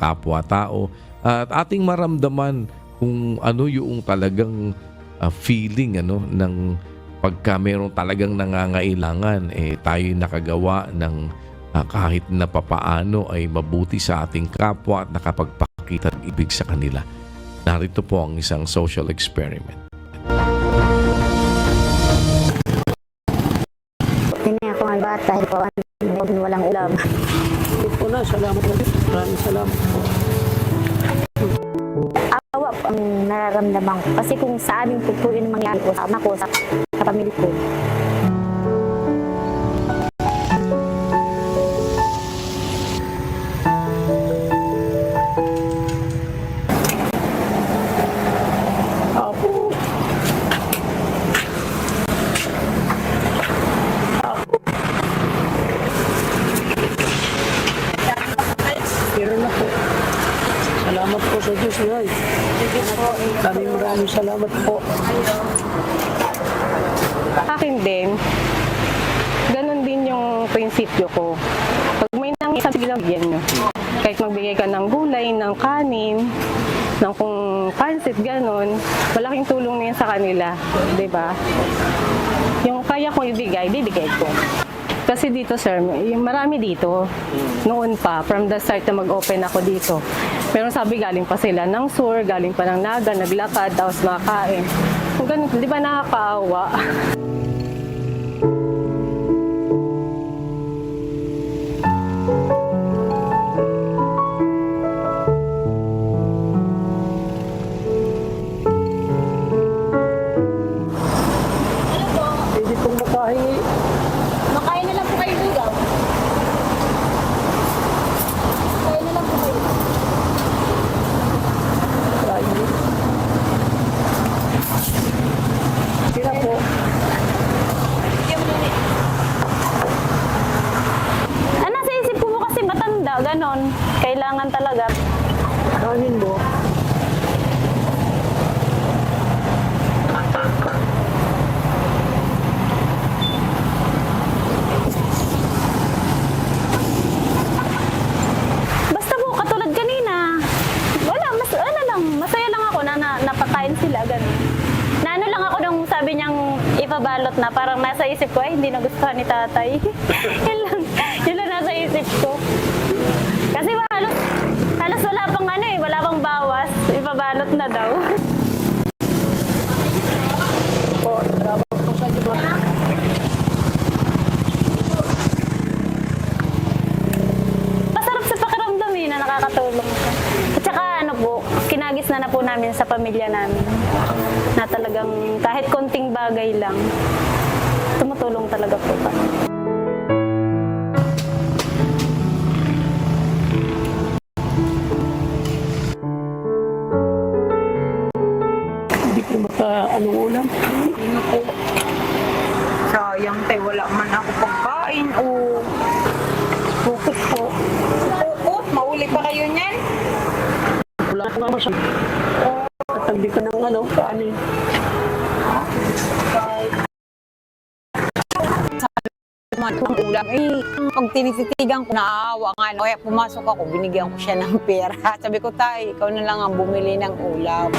kapwa-tao at ating maramdaman kung ano yung talagang ah, feeling ano ng pagka meron talagang nangangailangan eh tayo nakagawa ng ah, kahit na papaano ay mabuti sa ating kapwa at nakapagpakita ng ibig sa kanila. Narito po ang isang social experiment. Hindi ako ang bata, ko ang walang ulam. Na, salamat po. Maraming salamat po. Awa ang nararamdaman ko. Kasi kung sa amin po po yun mangyari ko, sa ama ko, sa, sa pamilya ko. Po sa Diyos, Nay. Maraming maraming salamat po. akin din, ganun din yung prinsipyo ko. Pag may nang isang sige lang bigyan nyo. Kahit magbigay ka ng gulay, ng kanin, ng kung pansit, ganun, malaking tulong na yan sa kanila. ba? Yung kaya kong ibigay, bibigay ko. Kasi dito, sir, marami dito. Noon pa, from the start na mag-open ako dito. Pero sabi, galing pa sila ng sur, galing pa ng naga, naglakad, tapos makakain. Kung ganun, di ba nakakaawa? Kanin mo. Basta po, katulad kanina. Wala, mas, ano lang, masaya lang ako na, na napakain sila, ganon. Na ano lang ako nung sabi niyang ipabalot na, parang nasa isip ko, ay, hindi nagustuhan ni tatay. yun lang, yun lang nasa isip ko. Kasi halos, halos wala pang ano eh, wala pang bawas. Ipabalot na daw. Po, salamat po sa Diyos. Masarap sa pakiramdam eh, na nakakatulong ka. At saka ano po, kinagis na na po namin sa pamilya namin. Na talagang kahit konting bagay lang, tumutulong talaga po kami. Hindi ko maka anong ulam. Hindi na po. Sayang tayo, wala man ako pagkain o bukod po. Bukod, mauli pa kayo niyan? Wala ko nga siya. Tatabi ka ng ano, kanin. Tumatong ulam. Eh, pag tinititigan ko, naawa nga. Kaya pumasok ako, binigyan ko siya ng pera. Sabi ko, tay, ikaw na lang ang bumili ng ulam.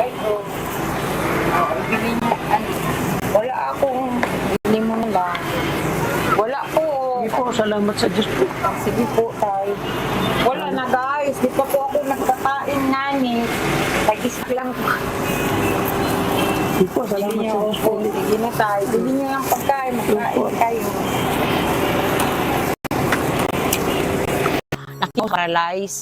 Ay, oh. Oh, bili niyo. Ano, wala akong, bili mo na ba? Wala po. Hindi po, salamat sa Diyos po. Sige po, tay. Wala na guys, di pa po ako nagkakain nani. Tagis lang po. Hindi po, salamat Bili sa niyo Diyos po. po. Sige na tayo. Bili niyo ng pagkain, magkain kayo. Nakiparalyze.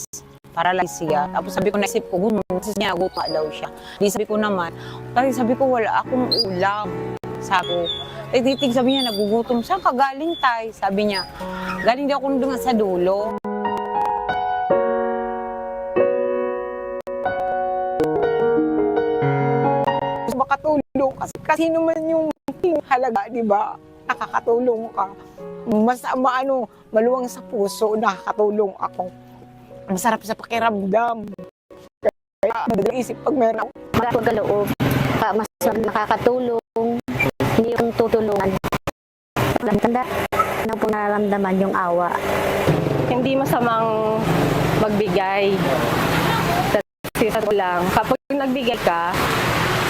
Paralyze siya. Tapos sabi ko, naisip ko, gusto niya, gusto daw siya. Di sabi ko naman, tayo sabi ko, wala akong ulam. Sabi ko, eh, titig sabi niya, nagugutom. Saan ka galing tay? Sabi niya, galing daw ako doon sa dulo. makatulong kasi kasi naman yung halaga, di ba? Nakakatulong ka. Mas maano, maluwang sa puso, nakakatulong ako. Masarap sa pakiramdam. Kaya madalang isip pag meron ako. Magkakag kaloob, ka, mas nakakatulong, yung tutulungan. Tanda, Ano po nararamdaman yung awa? Hindi masamang magbigay. Kasi sa totoo lang, kapag nagbigay ka,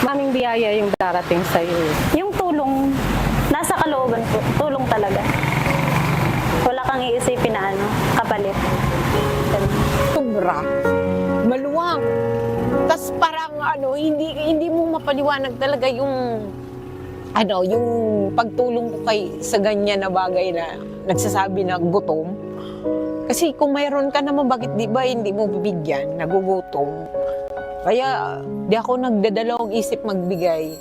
maraming biyaya yung darating sa'yo. Yung tulong, nasa kalooban po. Tulong talaga. Wala kang iisipin na ano, kapalit. Sobra. Maluwang. Tapos parang ano, hindi hindi mo mapaliwanag talaga yung ano, yung pagtulong ko kay sa ganyan na bagay na nagsasabi na gutom. Kasi kung mayroon ka naman, bakit di ba hindi mo bibigyan, nagugutom? Kaya di ako nagdadalawang isip magbigay.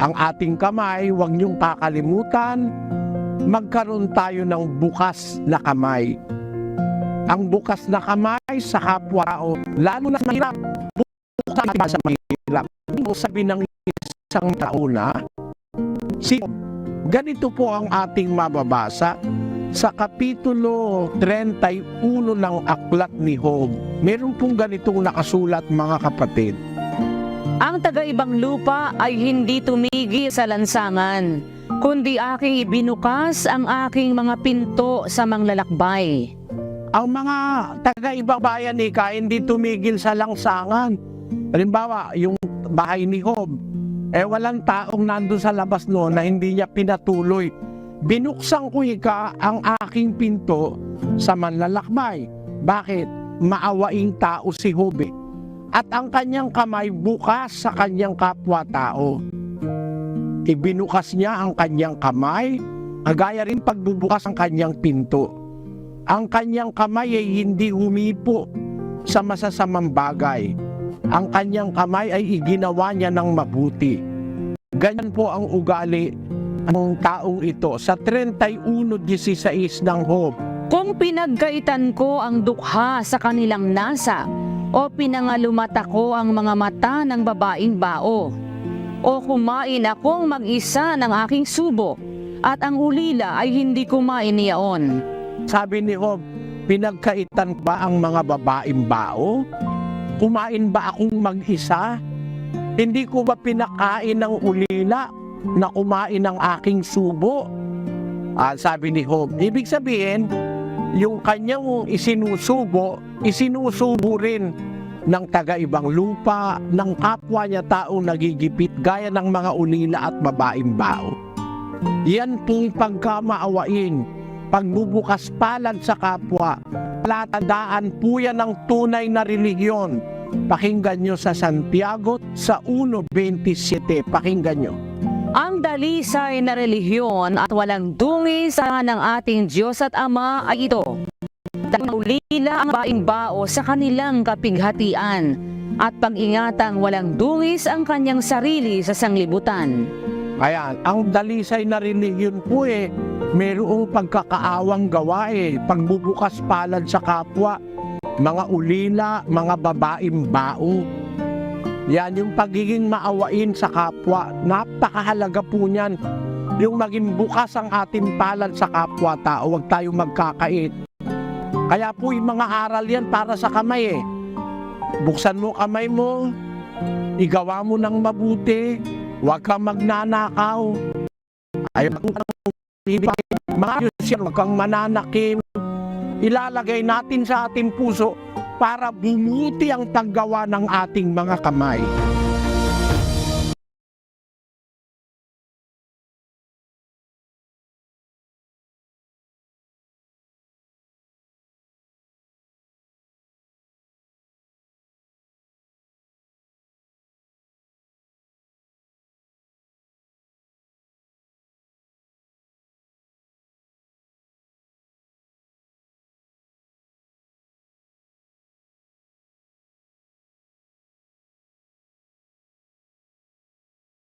Ang ating kamay, huwag niyong kakalimutan, magkaroon tayo ng bukas na kamay. Ang bukas na kamay sa kapwa-tao, lalo na sa mahirap, bukas na sa mahirap. Hindi sabi ng isang tao na, si ganito po ang ating mababasa sa Kapitulo 31 ng Aklat ni Job. Meron pong ganitong nakasulat mga kapatid. Ang taga-ibang lupa ay hindi tumigil sa lansangan, kundi aking ibinukas ang aking mga pinto sa manglalakbay. ang mga taga-ibang bayan ni Ka hindi tumigil sa langsangan. Halimbawa, yung bahay ni Job, eh walang taong nandun sa labas noon na hindi niya pinatuloy. Binuksan ko ika ang aking pinto sa manlalakbay. Bakit? Maawaing tao si Job eh. At ang kanyang kamay bukas sa kanyang kapwa-tao. Ibinukas niya ang kanyang kamay, agaya rin pagbubukas ang kanyang pinto ang kanyang kamay ay hindi humipo sa masasamang bagay. Ang kanyang kamay ay iginawa niya ng mabuti. Ganyan po ang ugali ng taong ito sa 31.16 ng Hope. Kung pinagkaitan ko ang dukha sa kanilang nasa, o pinangalumata ko ang mga mata ng babaeng bao, o kumain akong mag-isa ng aking subo, at ang ulila ay hindi kumain niyaon. Sabi ni Hope, pinagkaitan ba ang mga babaeng bao? Kumain ba akong mag-isa? Hindi ko ba pinakain ng ulila na kumain ng aking subo? Ah, sabi ni Hope, ibig sabihin, yung kanyang isinusubo, isinusubo rin ng taga-ibang lupa, ng kapwa niya taong nagigipit gaya ng mga ulila at babaeng bao. Yan pong pagkamaawain, pagbubukas palad sa kapwa, palatandaan po yan ng tunay na relihiyon. Pakinggan nyo sa Santiago sa 1.27. Pakinggan nyo. Ang dalisay na relihiyon at walang dungi sa ng ating Diyos at Ama ay ito. Ulila ang baing bao sa kanilang kapighatian at pag-ingatang walang dungis ang kanyang sarili sa sanglibutan. Ayan, ang dalisay na relihiyon po eh, mayroong pagkakaawang gawa eh, pagbubukas palad sa kapwa, mga ulila, mga babaeng bao. Yan yung pagiging maawain sa kapwa. Napakahalaga po niyan. Yung maging bukas ang ating palad sa kapwa tao, huwag tayo magkakait. Kaya po yung mga aral yan para sa kamay eh. Buksan mo kamay mo, igawa mo ng mabuti, huwag kang magnanakaw. Ayaw Maayos yan, huwag kang mananakim. Ilalagay natin sa ating puso para bumuti ang paggawa ng ating mga kamay.